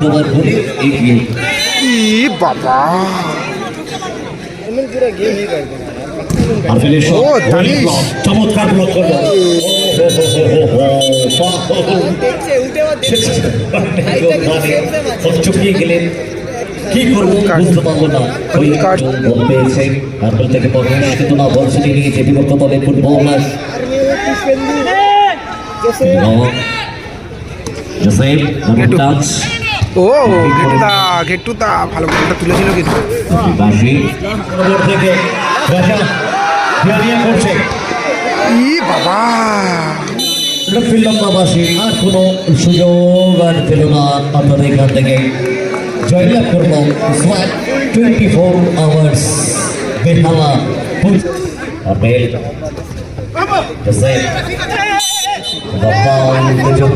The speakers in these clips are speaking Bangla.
তোমার বলে এগিয়ে ই বাবা। চমৎকার ব্লক করল চুকিয়ে গেলেন কি করব? বুঝতে পারব না। ওই পেয়েছে। তারপর থেকে পরমেশ কিন্তু বল ছুটে নিয়েছে বিপক্ষ দলে ফুটবলার জোসেফ টাচ ও ঘেটুদা ঘেটুদা ভালো বলটা তুলেছিল কিন্তু। ই বাবা। লক্ষ্মীলম্বাবাসী আর কোনো সুযোগ আর পেল না আপনাদের এখান থেকে। জয়লাভ করল সোয়াট twenty four hours Behala Joseph বাপ্পাও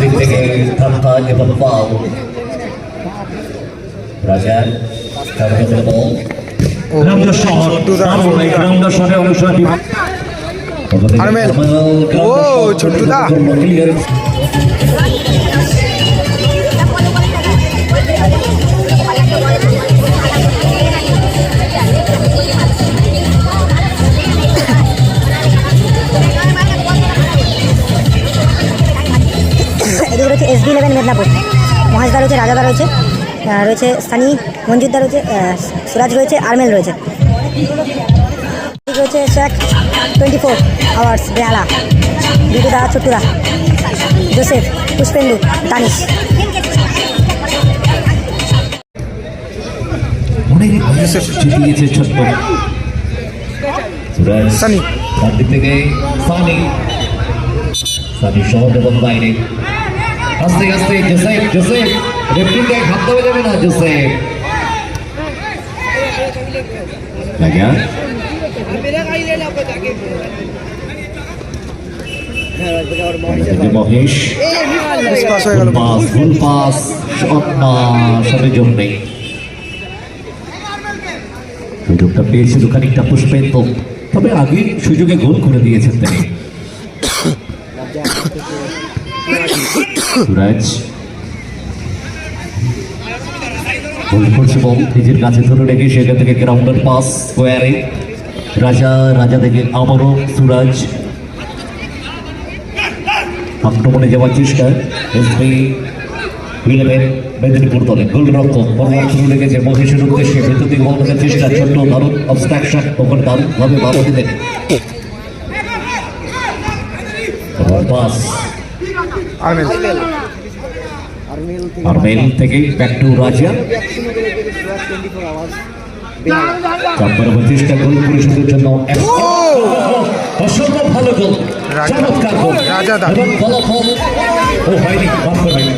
দিক থেকে ধাপ্পা এবং পাও। রাজা তার ভেতরে বল ও ছোট্টুদা রয়েছে। রাজাদা রয়েছে রয়েছে সানি মঞ্জুরদা রয়েছে সুরাজ রয়েছে আরমেল রয়েছে। রয়েছে Sheikh twenty four hours Behala বিটুদা ছোট্টুদা জোসেফ পুষ্পেন্দু তানিশ সানি। সানি। সানি এবং বাইরে। আস্তে আস্তে জোসেফ জোসেফ। রেফরিকে হাত দেওয়া যাবে না Joseph. Mahesh. Pass full pass জন্য সুযোগটা পেয়েছিল খানিকটা পুষ্পেন্দ্র তবে আগে সুযোগে গোল করে দিয়েছেন তিনি। সুরাজ। গোল নিজের কাছে ধরে রেখে সেখান থেকে গ্রাউন্ডের পাস স্কোয়ারে। রাজা রাজা থেকে আবারও সুরাজ। আক্রমণে যাওয়ার চেষ্টা। এসপি ইলেভেন, মেদিনীপুর দলে। গোলরক্ষক শুরু লেগেছে। মহিষের উদ্দেশ্যে ভেতর দিকে বল করার দারুণ অবস্ট্রাকশন আরমেল আর মেল থেকে ব্যাক টু রাজা চার নম্বর চেষ্টা গোল পরিশোধের জন্য অসম্ভব ভালো গোল। রাজা। চমৎকার গোল। রাজা দা। এবং ফলাফল ও হয়নি মাফ করবেন।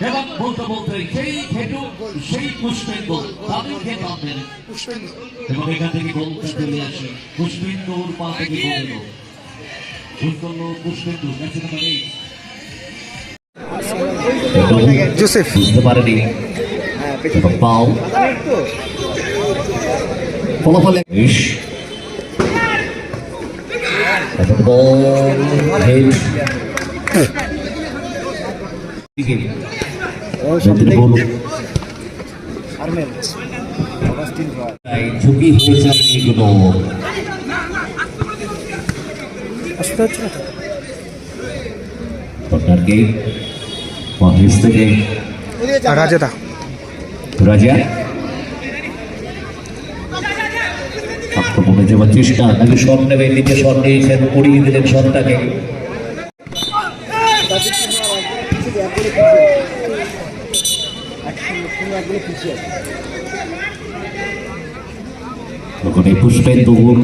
এবং বলতে বলতে সেই খেটু সেই পুষ্পেন্দ্র তাদেরকে পাবেন এবং এখান থেকে গোলটা চলে আসে। পুষ্পেন্দুর পা থেকে গোল এলো গোল করল পুষ্পেন্দু ম্যাচের মানে জোসেফ। বুঝতে পারেনি। এবং পাও। ফলাফলে ইস এবং বল হেড। মেদিনীপুর তাই ঝুঁকি হয়ে যায় এগুলো কর্নারকে মহেশ থেকে? রাজাদা। রাজা? আক্রমণে যাওয়ার চেষ্টা নাকি শট নেবে নিজে শট নিয়েছেন উড়িয়ে দিলেন শটটাকে। ওখানে পুষ্পেন্দুর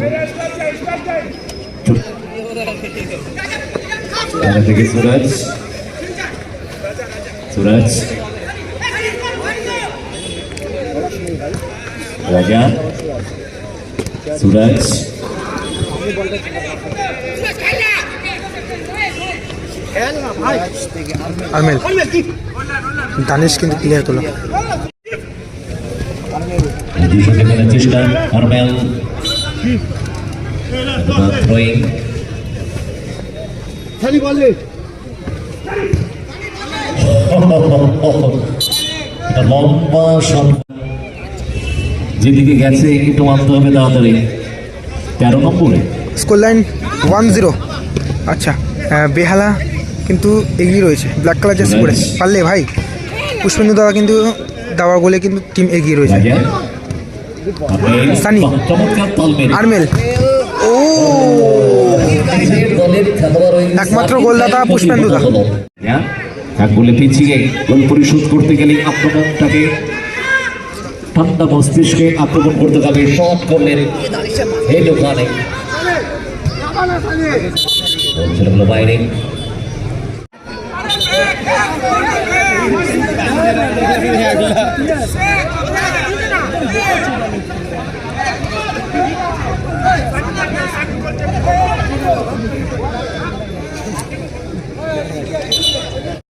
এখান থেকে সুরাজ। সুরাজ। রাজা। সুরাজ। আরমেল দানিশ কিন্তু ক্লিয়ার করল। দুশো টাকার চেষ্টা আরমেল থ্রোয়িং এটা লম্বা সম- যেদিকে গেছে একটু মানতে হবে তাড়াতাড়ি। তেরো নম্বরে। স্কোর লাইন ওয়ান জিরো আচ্ছা বেহালা কিন্তু এগিয়ে রয়েছে। ব্ল্যাক কালার জার্সি পরে পারলে ভাই পুষ্পেন্দু দাদা কিন্তু দাওয়া গোলে কিন্তু টিম এগিয়ে রয়েছে। সানি। আরমেল। ও! একমাত্র গোলদাতা পুষ্পেন্দু দা। হ্যাঁ, এক গোলে পিছিয়ে গোল পরিশোধ করতে গেলে আক্রমণটাকে ঠান্ডা মস্তিষ্কে আক্রমণ করতে হবে শট করলেন এই দোকানে। বাইরে।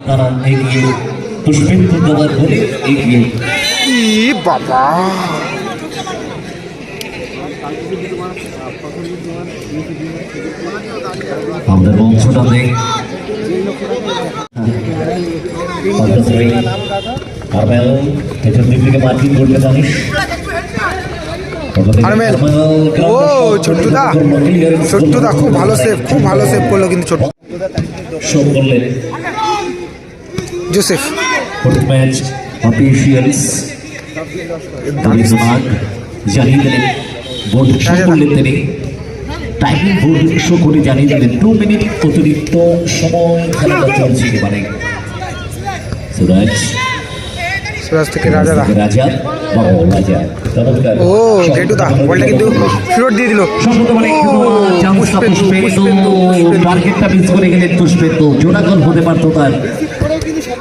তারা এগিয়ে পুষ্পেন্দু দেওয়ার এগিয়ে বাবা। আমাদের বংশটা নেই আরমেল। পেছন দিক থেকে মার্কিং করতে জানিস আরমেল ও ছোট্টুদা। ছোট্টুদা খুব ভালো সেভ খুব ভালো সেভ করল কিন্তু ছোট শো করলেন Joseph foot match officials Rabindranath জানিয়ে দিলেন বোর্ড শো করলেন তিনি। টাইমিং বোর্ড শো করে জানিয়ে দিলেন। টু মিনিট অতিরিক্ত সময় খেলাটা চলছে এবারে। সুরাজ। সুরাজ থেকে রাজাদা রাজা রাজা। বলটা কিন্তু দিয়ে দিল। মিস করে গেলেন পুষ্পেন্দু। জোড়া গোল হতে পারতো তার।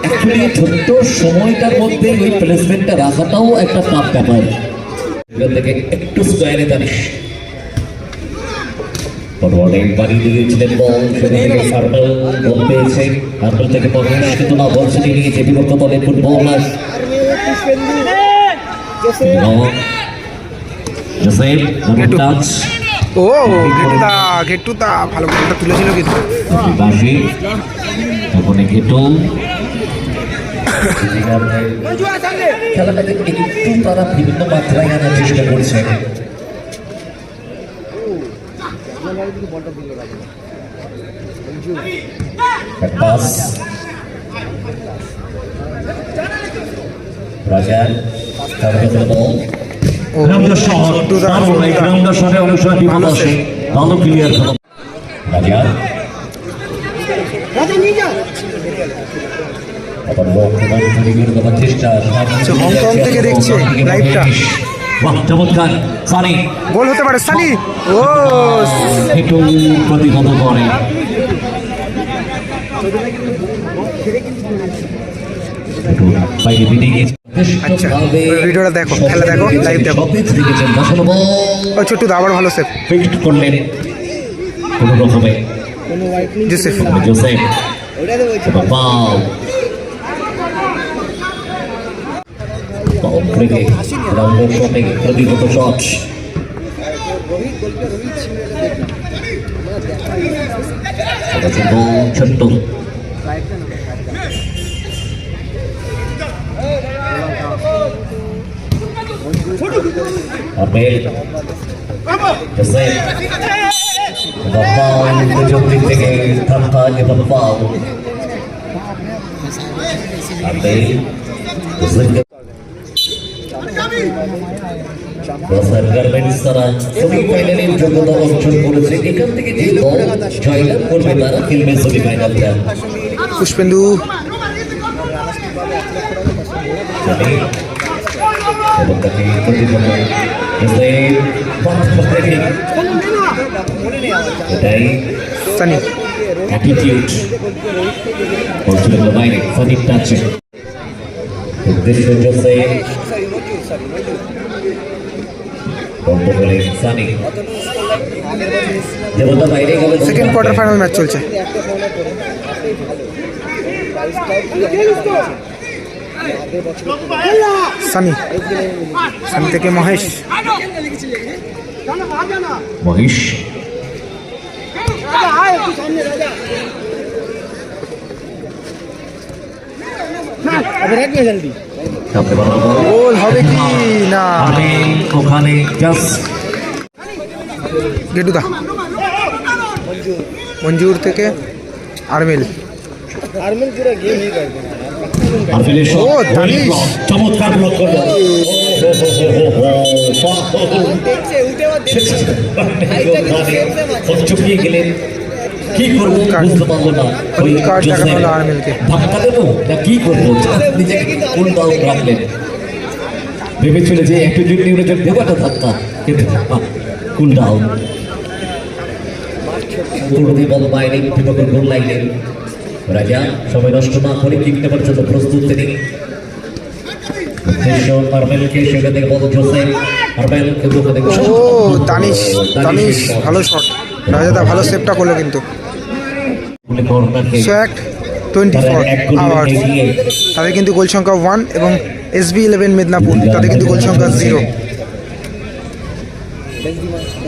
অ্যাকচুয়ালি ছোট্ট সময়টার মধ্যে ওই প্লেসমেন্টটা রাখাটাও একটা টাফ ব্যাপার। এখান থেকে একটু স্কোয়ারে অনেক বাড়ি দিয়েছিলেন বল আর্মেল বল পেয়েছে। আর্মেল থেকে পরমেশ কিন্তু না বল সেটি নিয়েছে বিপক্ষ দলের ফুটবলার টাচ ও গেটুদা গেটুদা ভালো বলটা তুলেছিল কিন্তু। তারপরে ঘেটো। খেলাটাকে একটু তারা বিভিন্ন মাত্রায় আনার চেষ্টা করছে। পাস রাজা। তারপরে শহর শহরে অনুসরণ বিপদ আসে ভালো ক্লিয়ার হলো। রাজা চেষ্টা। আচ্ছা, হংকং থেকে দেখছে লাইভটা। বাহ চমৎকার। সানি। গোল হতে পারে সানি। ও একটু প্রতিহত করে। আচ্ছা, ভিডিওটা দেখো, খেলা দেখো, live দেখো। ও। আবার ভালো সেভ ফিক্সড করলেন। কোনো রকমে। জোসেফ। জোসেফ। এবং পাও পাও ব্রেকে রাউন্ডার শটে প্রতিহত শট ছোট্ট আরমেল জোসেফ এবং পাও দুজন দিক থেকে ধাক্কা এবং রসায়ন গার্মেন্টস তারা সেমিফাইনালের যোগ্যতা অর্জন করেছে এখান থেকে যে দল জয়লাভ করবে তারা খেলবে সেমিফাইনালটা পুষ্পেন্দু সানি অ্যাটিটিউড বাইরে সঠিক টাচে উদ্দেশ্য Joseph second quarter final match চলছে। সানি সানি থেকে মহেশ। মহেশ। বল। গোল হবে কি? না। আমি ওখানে জাস্ট গেটুদা মঞ্জুর থেকে আরমিল। শট। ও। চমৎকার ব্লক করল। চুপিয়ে গেলেন। কি করব। বুঝতে পারল না। ওই ধাক্কা দেবো না কি করব? নিজেকে কুল ডাউন রাখলেন ভেবেছিল যে একটু জুট নিউরে দেবো একটা ধাক্কা কিন্তু কুল ডাউন পূর্বী বল বাইরে বিপক্ষের গোল লাইনের রাজা সবাই নষ্ট না করে কিক পারছে? জন্য প্রস্তুত তিনি। কিন্তু ভালো শট রাজাদা ভালো সেভটা করল কিন্তু। সো এক টোয়েন্টি ফোর আওয়ার্স তাদের কিন্তু গোল সংখ্যা ওয়ান এবং এসবি ইলেভেন মেদিনীপুর তাদের কিন্তু গোল সংখ্যা জিরো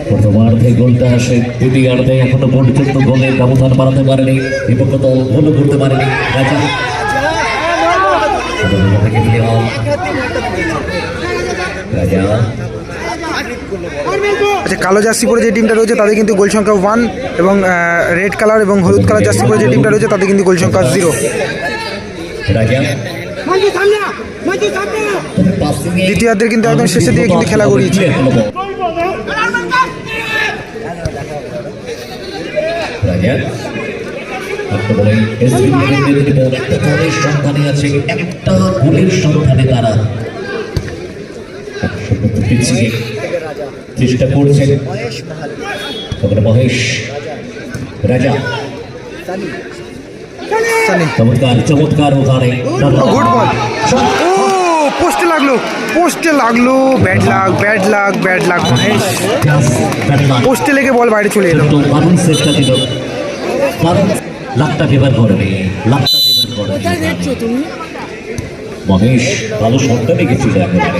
প্রথমার্ধে গোলটা আসে দ্বিতীয়ার্ধে এখনও পর্যন্ত গোলের ব্যবধান বাড়াতে পারেনি বিপক্ষ দল গোলও করতে পারেনি। রাজা। আচ্ছা কালো জার্সি পরে যে টিমটা রয়েছে, তাদের কিন্তু গোল সংখ্যা ওয়ান এবং রেড কালার এবং হলুদ কালার জার্সি পরে যে টিমটা রয়েছে, তাদের কিন্তু গোল সংখ্যা জিরো দ্বিতীয়ার্ধের কিন্তু একদম শেষের দিকে কিন্তু খেলা আছে একটা গোলের সন্ধানে তারা চেষ্টা করছেন মহেশ রাজা। চমৎকার চমৎকার ওখানে গুড বল ও পোস্টে লাগল পোস্টে লাগল। ব্যাড লাগ ব্যাড লাগ ব্যাড লাগ মহেশ। পোস্টে লেগে বল বাইরে চলে এলো। তো দারুণ চেষ্টা দারুণ লাখটা ফেভার করেনি লাখটা ফেভার করেনি মহেশ ভালো শটটা দেখেছিল একেবারে।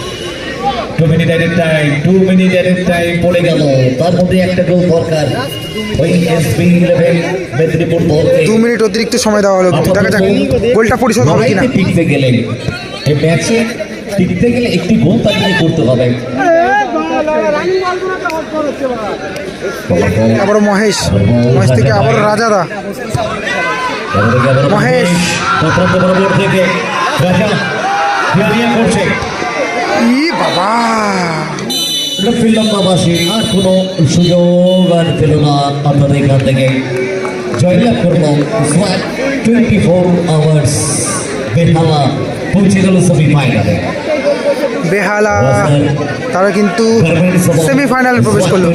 টু মিনিট এডের টাইম টু মিনিট এডের টাইম পড়ে গেল। তার মধ্যে একটা গোল দরকার। ওই এসবি ইলেভেন মেদিনীপুর দলকে দু মিনিট অতিরিক্ত সময় দেওয়া হলো দেখা যাক গোলটা পরিশোধ হবে কিনা। টিকতে গেলে এই ম্যাচে টিকতে গেলে একটি গোল তাকে করতে হবে। আবারও মহেশ। মহেশ থেকে আবারও রাজাদা। মহেশ। প্রথম থেকে রাজা করছে। ই বাবা লক্ষ্মীলম্বাবাসী আর কোনো সুযোগ আর পেল না আপনাদের এখান থেকে। জয়লাভ করল টোয়েন্টি ফোর আওয়ার্স বেহালা পৌঁছে গেল সেমিফাইনালে বেহালা তারা কিন্তু সেমিফাইনালে প্রবেশ করল।